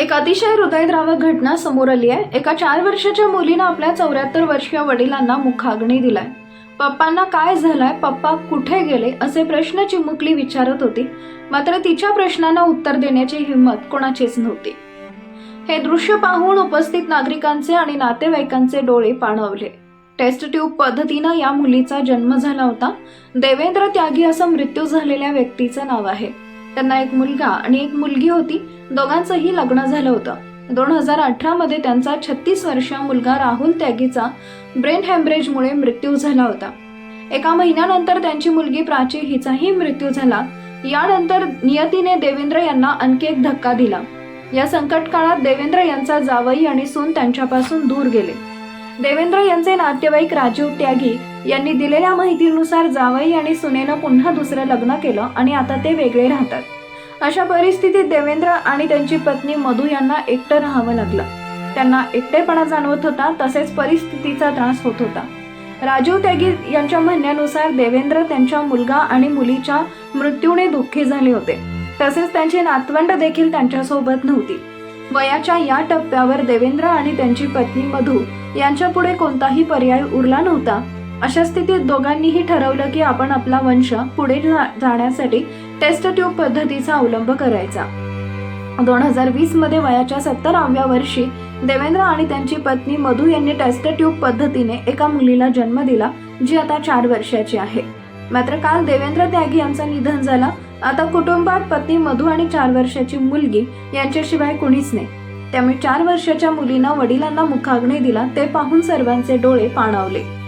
एक अतिशय हृदयद्रावक घटना समोर आली आहे. एका चार वर्षाच्या मुलीनं आपल्या चौऱ्याहत्तर वर्षीय वडिलांना मुखाग्नी दिलाय. पप्पांना काय झालंय? पप्पा कुठे गेले? असे प्रश्न चिमुकली विचारत होती. मात्र तिच्या प्रश्नांना उत्तर देण्याची हिंमत कोणाचीच नव्हती. हे दृश्य पाहून उपस्थित नागरिकांचे आणि नातेवाईकांचे डोळे पाणवले. टेस्ट ट्यूब पद्धतीनं या मुलीचा जन्म झाला होता. देवेंद्र त्यागी असं मृत्यू झालेल्या व्यक्तीचं नाव आहे. त्यांना एक मुलगा आणि एक मुलगी होती. दोघांचंही लग्न झालं होतं. दोन हजार अठरामध्ये त्यांचा छत्तीस वर्षीय मुलगा राहुल त्यागीचा ब्रेन हॅम्ब्रेजमुळे मृत्यू झाला होता. एका महिन्यानंतर त्यांची मुलगी प्राची हिचाही मृत्यू झाला. यानंतर नियतीने देवेंद्र यांना आणखी एक धक्का दिला. या संकट काळात देवेंद्र यांचा जावई आणि सून त्यांच्यापासून दूर गेले. देवेंद्र यांचे नातेवाईक राजीव त्यागी यांनी दिलेल्या माहितीनुसार जावई आणि सुनेनं पुन्हा दुसरं लग्न केलं आणि आता ते वेगळे राहतात. अशा परिस्थितीत देवेंद्र आणि त्यांची पत्नी मधू यांना एकटं राहावं लागलं. त्यांना एकटेपणा जाणवत होता तसेच परिस्थितीचा त्रास होत होता. राजीव त्यागी यांच्या म्हणण्यानुसार देवेंद्र त्यांच्या मुलगा आणि मुलीच्या मृत्यूने दुःखी झाले होते. तसेच त्यांची नातवंड देखील त्यांच्यासोबत नव्हती. वयाच्या या टप्प्यावर देवेंद्र आणि त्यांची पत्नी मधू यांच्या पुढे कोणताही पर्याय उरला नव्हता अशा स्थितीत दोघांनीही ठरवलं की आपण आपला वंश पुढे जा- जाण्यासाठी टेस्ट ट्यूब पद्धतीचा अवलंब करायचा. दोन हजार वीसमध्ये वयाच्या सत्तराव्या वर्षी देवेंद्र आणि त्यांची पत्नी मधू यांनी टेस्ट ट्यूब पद्धतीने एका मुलीला जन्म दिला जी आता चार वर्षाची आहे. मात्र काल देवेंद्र त्यागी यांचं निधन झालं. आता कुटुंबात पत्नी मधू आणि चार वर्षाची मुलगी यांच्याशिवाय कुणीच नाही. त्यामुळे चार वर्षाच्या मुलीनं वडिलांना मुखाग्नी दिला ते पाहून सर्वांचे डोळे पाणावले.